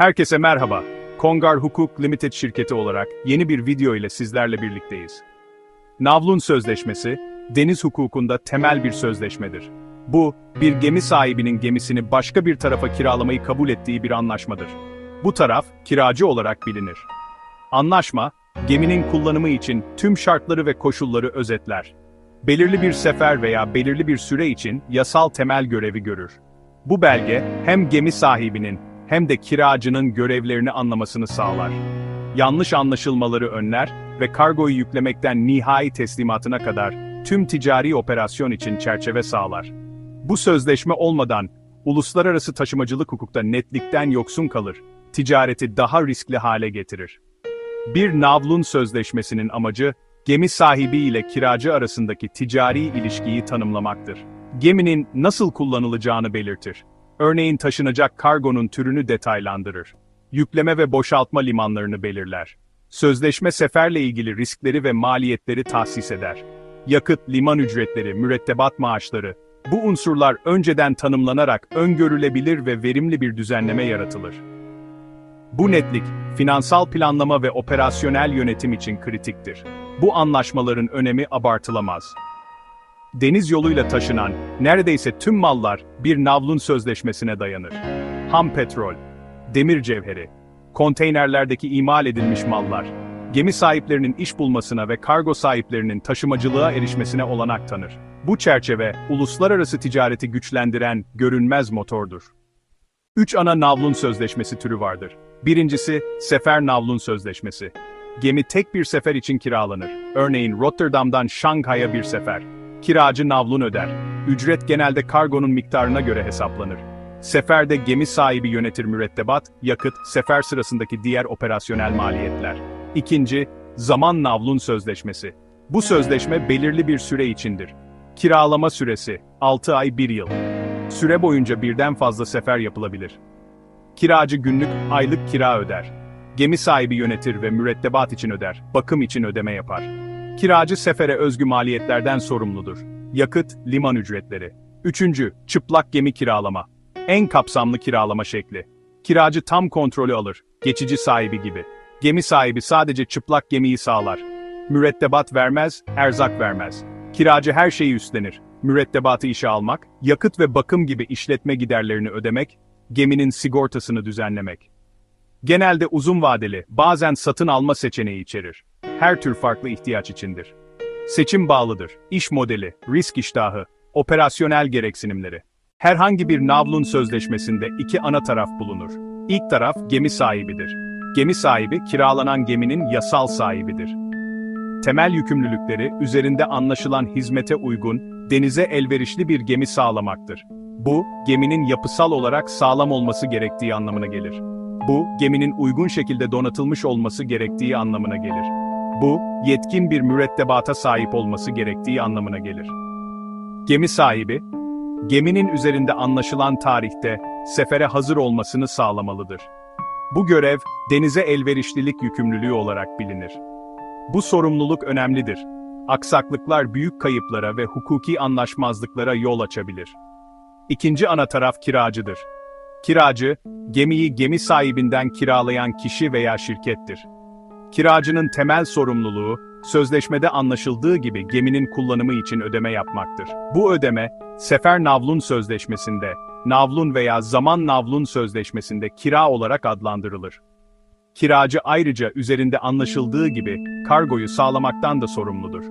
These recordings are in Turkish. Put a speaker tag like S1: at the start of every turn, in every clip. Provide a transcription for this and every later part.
S1: Herkese merhaba. Kongar Hukuk Limited şirketi olarak yeni bir video ile sizlerle birlikteyiz. Navlun Sözleşmesi, deniz hukukunda temel bir sözleşmedir. Bu, bir gemi sahibinin gemisini başka bir tarafa kiralamayı kabul ettiği bir anlaşmadır. Bu taraf, kiracı olarak bilinir. Anlaşma, geminin kullanımı için tüm şartları ve koşulları özetler. Belirli bir sefer veya belirli bir süre için yasal temel görevi görür. Bu belge, hem gemi sahibinin hem de kiracının görevlerini anlamasını sağlar. Yanlış anlaşılmaları önler ve kargoyu yüklemekten nihai teslimatına kadar tüm ticari operasyon için çerçeve sağlar. Bu sözleşme olmadan uluslararası taşımacılık hukukta netlikten yoksun kalır, ticareti daha riskli hale getirir. Bir navlun sözleşmesinin amacı, gemi sahibi ile kiracı arasındaki ticari ilişkiyi tanımlamaktır. Geminin nasıl kullanılacağını belirtir. Örneğin taşınacak kargonun türünü detaylandırır. Yükleme ve boşaltma limanlarını belirler. Sözleşme seferle ilgili riskleri ve maliyetleri tahsis eder. Yakıt, liman ücretleri, mürettebat maaşları, bu unsurlar önceden tanımlanarak öngörülebilir ve verimli bir düzenleme yaratılır. Bu netlik, finansal planlama ve operasyonel yönetim için kritiktir. Bu anlaşmaların önemi abartılamaz. Deniz yoluyla taşınan, neredeyse tüm mallar bir navlun sözleşmesine dayanır. Ham petrol, demir cevheri, konteynerlerdeki imal edilmiş mallar, gemi sahiplerinin iş bulmasına ve kargo sahiplerinin taşımacılığa erişmesine olanak tanır. Bu çerçeve, uluslararası ticareti güçlendiren, görünmez motordur. Üç ana navlun sözleşmesi türü vardır. Birincisi, sefer navlun sözleşmesi. Gemi tek bir sefer için kiralanır. Örneğin Rotterdam'dan Şanghay'a bir sefer. Kiracı navlun öder. Ücret genelde kargonun miktarına göre hesaplanır. Seferde gemi sahibi yönetir mürettebat, yakıt, sefer sırasındaki diğer operasyonel maliyetler. İkinci, zaman navlun sözleşmesi. Bu sözleşme belirli bir süre içindir. Kiralama süresi, 6 ay 1 yıl. Süre boyunca birden fazla sefer yapılabilir. Kiracı günlük, aylık kira öder. Gemi sahibi yönetir ve mürettebat için öder, bakım için ödeme yapar. Kiracı sefere özgü maliyetlerden sorumludur. Yakıt, liman ücretleri. Üçüncü, çıplak gemi kiralama. En kapsamlı kiralama şekli. Kiracı tam kontrolü alır, geçici sahibi gibi. Gemi sahibi sadece çıplak gemiyi sağlar. Mürettebat vermez, erzak vermez. Kiracı her şeyi üstlenir. Mürettebatı işe almak, yakıt ve bakım gibi işletme giderlerini ödemek, geminin sigortasını düzenlemek. Genelde uzun vadeli, bazen satın alma seçeneği içerir. Her tür farklı ihtiyaç içindir. Seçim bağlıdır, iş modeli, risk iştahı, operasyonel gereksinimleri. Herhangi bir navlun sözleşmesinde iki ana taraf bulunur. İlk taraf gemi sahibidir. Gemi sahibi kiralanan geminin yasal sahibidir. Temel yükümlülükleri üzerinde anlaşılan hizmete uygun, denize elverişli bir gemi sağlamaktır. Bu, geminin yapısal olarak sağlam olması gerektiği anlamına gelir. Bu, geminin uygun şekilde donatılmış olması gerektiği anlamına gelir. Bu, yetkin bir mürettebata sahip olması gerektiği anlamına gelir. Gemi sahibi, geminin üzerinde anlaşılan tarihte sefere hazır olmasını sağlamalıdır. Bu görev, denize elverişlilik yükümlülüğü olarak bilinir. Bu sorumluluk önemlidir. Aksaklıklar büyük kayıplara ve hukuki anlaşmazlıklara yol açabilir. İkinci ana taraf kiracıdır. Kiracı, gemiyi gemi sahibinden kiralayan kişi veya şirkettir. Kiracının temel sorumluluğu, sözleşmede anlaşıldığı gibi geminin kullanımı için ödeme yapmaktır. Bu ödeme, Sefer Navlun Sözleşmesi'nde, Navlun veya Zaman Navlun Sözleşmesi'nde kira olarak adlandırılır. Kiracı ayrıca üzerinde anlaşıldığı gibi kargoyu sağlamaktan da sorumludur.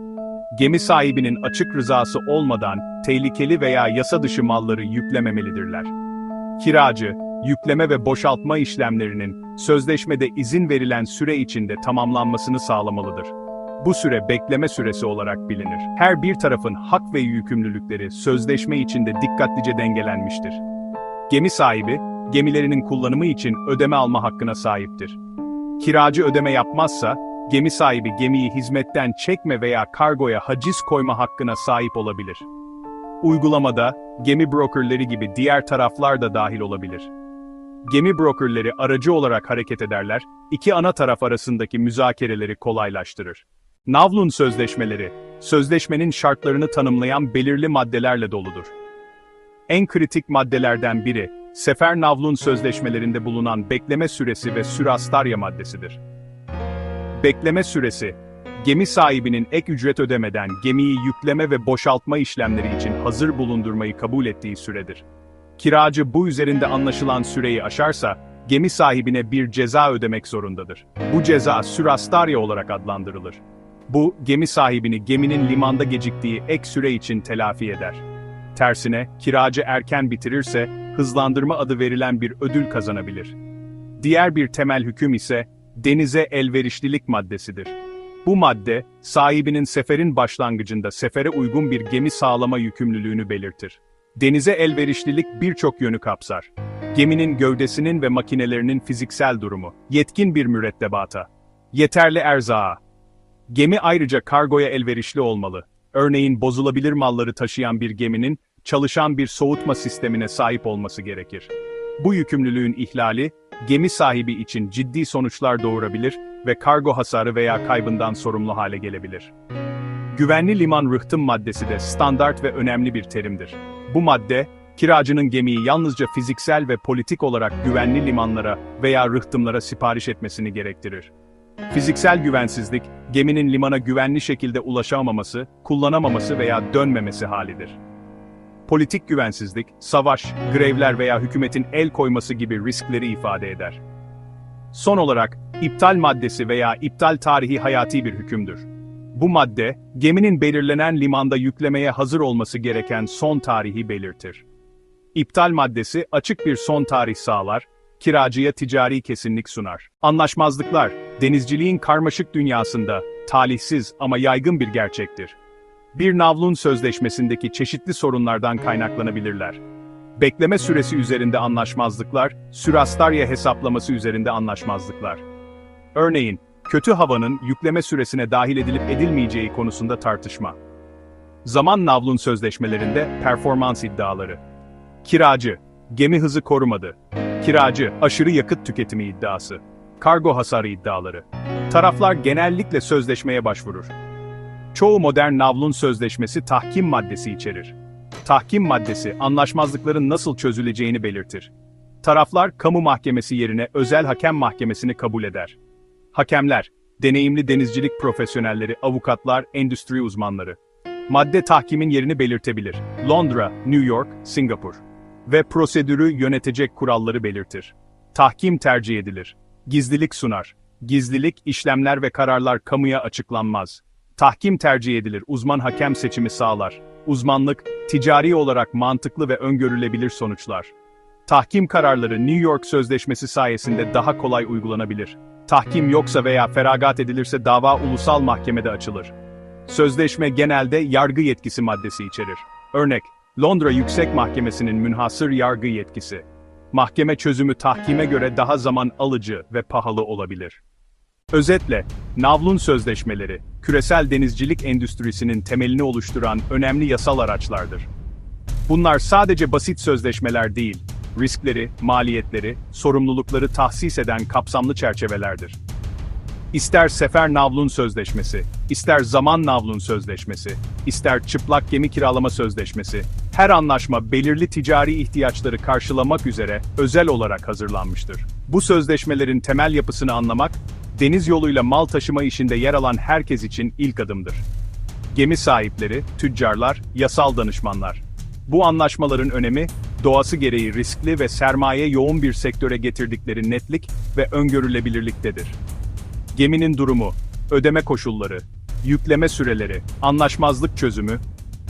S1: Gemi sahibinin açık rızası olmadan tehlikeli veya yasa dışı malları yüklememelidirler. Kiracı, yükleme ve boşaltma işlemlerinin sözleşmede izin verilen süre içinde tamamlanmasını sağlamalıdır. Bu süre bekleme süresi olarak bilinir. Her bir tarafın hak ve yükümlülükleri sözleşme içinde dikkatlice dengelenmiştir. Gemi sahibi, gemilerinin kullanımı için ödeme alma hakkına sahiptir. Kiracı ödeme yapmazsa, gemi sahibi gemiyi hizmetten çekme veya kargoya haciz koyma hakkına sahip olabilir. Uygulamada, gemi brokerleri gibi diğer taraflar da dahil olabilir. Gemi brokerleri aracı olarak hareket ederler, iki ana taraf arasındaki müzakereleri kolaylaştırır. Navlun sözleşmeleri, sözleşmenin şartlarını tanımlayan belirli maddelerle doludur. En kritik maddelerden biri, Sefer Navlun sözleşmelerinde bulunan bekleme süresi ve sürastarya maddesidir. Bekleme süresi, gemi sahibinin ek ücret ödemeden gemiyi yükleme ve boşaltma işlemleri için hazır bulundurmayı kabul ettiği süredir. Kiracı bu üzerinde anlaşılan süreyi aşarsa, gemi sahibine bir ceza ödemek zorundadır. Bu ceza sürastarya olarak adlandırılır. Bu, gemi sahibini geminin limanda geciktiği ek süre için telafi eder. Tersine, kiracı erken bitirirse, hızlandırma adı verilen bir ödül kazanabilir. Diğer bir temel hüküm ise, denize elverişlilik maddesidir. Bu madde, sahibinin seferin başlangıcında sefere uygun bir gemi sağlama yükümlülüğünü belirtir. Denize elverişlilik birçok yönü kapsar. Geminin gövdesinin ve makinelerinin fiziksel durumu, yetkin bir mürettebata, yeterli erzağa. Gemi ayrıca kargoya elverişli olmalı. Örneğin bozulabilir malları taşıyan bir geminin, çalışan bir soğutma sistemine sahip olması gerekir. Bu yükümlülüğün ihlali, gemi sahibi için ciddi sonuçlar doğurabilir ve kargo hasarı veya kaybından sorumlu hale gelebilir. Güvenli liman rıhtım maddesi de standart ve önemli bir terimdir. Bu madde, kiracının gemiyi yalnızca fiziksel ve politik olarak güvenli limanlara veya rıhtımlara sipariş etmesini gerektirir. Fiziksel güvensizlik, geminin limana güvenli şekilde ulaşamaması, kullanamaması veya dönmemesi halidir. Politik güvensizlik, savaş, grevler veya hükümetin el koyması gibi riskleri ifade eder. Son olarak, iptal maddesi veya iptal tarihi hayati bir hükümdür. Bu madde, geminin belirlenen limanda yüklemeye hazır olması gereken son tarihi belirtir. İptal maddesi açık bir son tarih sağlar, kiracıya ticari kesinlik sunar. Anlaşmazlıklar, denizciliğin karmaşık dünyasında talihsiz ama yaygın bir gerçektir. Bir navlun sözleşmesindeki çeşitli sorunlardan kaynaklanabilirler. Bekleme süresi üzerinde anlaşmazlıklar, sürastarya hesaplaması üzerinde anlaşmazlıklar. Örneğin, kötü havanın yükleme süresine dahil edilip edilmeyeceği konusunda tartışma. Zaman navlun sözleşmelerinde performans iddiaları. Kiracı, gemi hızı korumadı. Kiracı, aşırı yakıt tüketimi iddiası. Kargo hasarı iddiaları. Taraflar genellikle sözleşmeye başvurur. Çoğu modern navlun sözleşmesi tahkim maddesi içerir. Tahkim maddesi, anlaşmazlıkların nasıl çözüleceğini belirtir. Taraflar, kamu mahkemesi yerine özel hakem mahkemesini kabul eder. Hakemler, deneyimli denizcilik profesyonelleri, avukatlar, endüstri uzmanları. Madde tahkimin yerini belirtebilir. Londra, New York, Singapur. Ve prosedürü yönetecek kuralları belirtir. Tahkim tercih edilir. Gizlilik sunar. Gizlilik, işlemler ve kararlar kamuya açıklanmaz. Tahkim tercih edilir, uzman hakem seçimi sağlar. Uzmanlık, ticari olarak mantıklı ve öngörülebilir sonuçlar. Tahkim kararları New York Sözleşmesi sayesinde daha kolay uygulanabilir. Tahkim yoksa veya feragat edilirse dava ulusal mahkemede açılır. Sözleşme genelde yargı yetkisi maddesi içerir. Örnek, Londra Yüksek Mahkemesi'nin münhasır yargı yetkisi. Mahkeme çözümü tahkime göre daha zaman alıcı ve pahalı olabilir. Özetle, Navlun sözleşmeleri, küresel denizcilik endüstrisinin temelini oluşturan önemli yasal araçlardır. Bunlar sadece basit sözleşmeler değil, riskleri, maliyetleri, sorumlulukları tahsis eden kapsamlı çerçevelerdir. İster Sefer Navlun Sözleşmesi, ister Zaman Navlun Sözleşmesi, ister Çıplak Gemi Kiralama Sözleşmesi, her anlaşma belirli ticari ihtiyaçları karşılamak üzere özel olarak hazırlanmıştır. Bu sözleşmelerin temel yapısını anlamak, deniz yoluyla mal taşıma işinde yer alan herkes için ilk adımdır. Gemi sahipleri, tüccarlar, yasal danışmanlar. Bu anlaşmaların önemi, doğası gereği riskli ve sermaye yoğun bir sektöre getirdikleri netlik ve öngörülebilirliktedir. Geminin durumu, ödeme koşulları, yükleme süreleri, anlaşmazlık çözümü,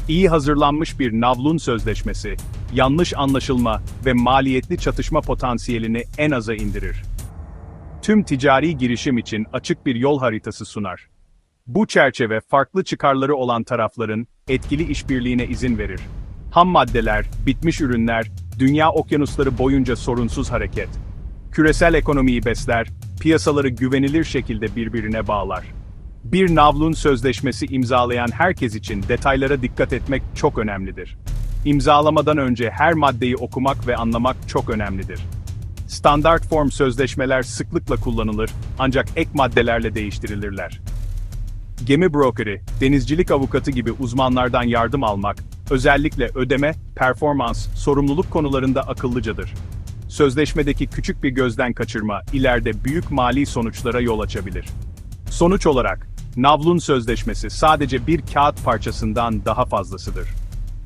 S1: iyi hazırlanmış bir navlun sözleşmesi, yanlış anlaşılma ve maliyetli çatışma potansiyelini en aza indirir. Tüm ticari girişim için açık bir yol haritası sunar. Bu çerçeve farklı çıkarları olan tarafların etkili işbirliğine izin verir. Ham maddeler, bitmiş ürünler, dünya okyanusları boyunca sorunsuz hareket. Küresel ekonomiyi besler, piyasaları güvenilir şekilde birbirine bağlar. Bir navlun sözleşmesi imzalayan herkes için detaylara dikkat etmek çok önemlidir. İmzalamadan önce her maddeyi okumak ve anlamak çok önemlidir. Standart form sözleşmeler sıklıkla kullanılır ancak ek maddelerle değiştirilirler. Gemi brokeri, denizcilik avukatı gibi uzmanlardan yardım almak, özellikle ödeme, performans, sorumluluk konularında akıllıcadır. sözleşmedeki küçük bir gözden kaçırma ileride büyük mali sonuçlara yol açabilir. Sonuç olarak, Navlun Sözleşmesi sadece bir kağıt parçasından daha fazlasıdır.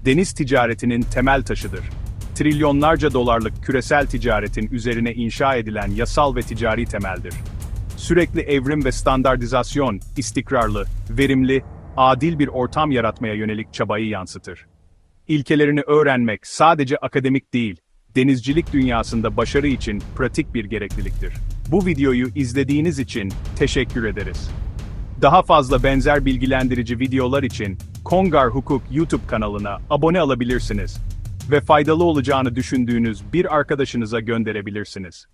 S1: Deniz ticaretinin temel taşıdır. Trilyonlarca dolarlık küresel ticaretin üzerine inşa edilen yasal ve ticari temeldir. Sürekli evrim ve standartizasyon, istikrarlı, verimli, adil bir ortam yaratmaya yönelik çabayı yansıtır. İlkelerini öğrenmek sadece akademik değil, denizcilik dünyasında başarı için pratik bir gerekliliktir. Bu videoyu izlediğiniz için teşekkür ederiz. Daha fazla benzer bilgilendirici videolar için Kongar Hukuk YouTube kanalına abone olabilirsiniz ve faydalı olacağını düşündüğünüz bir arkadaşınıza gönderebilirsiniz.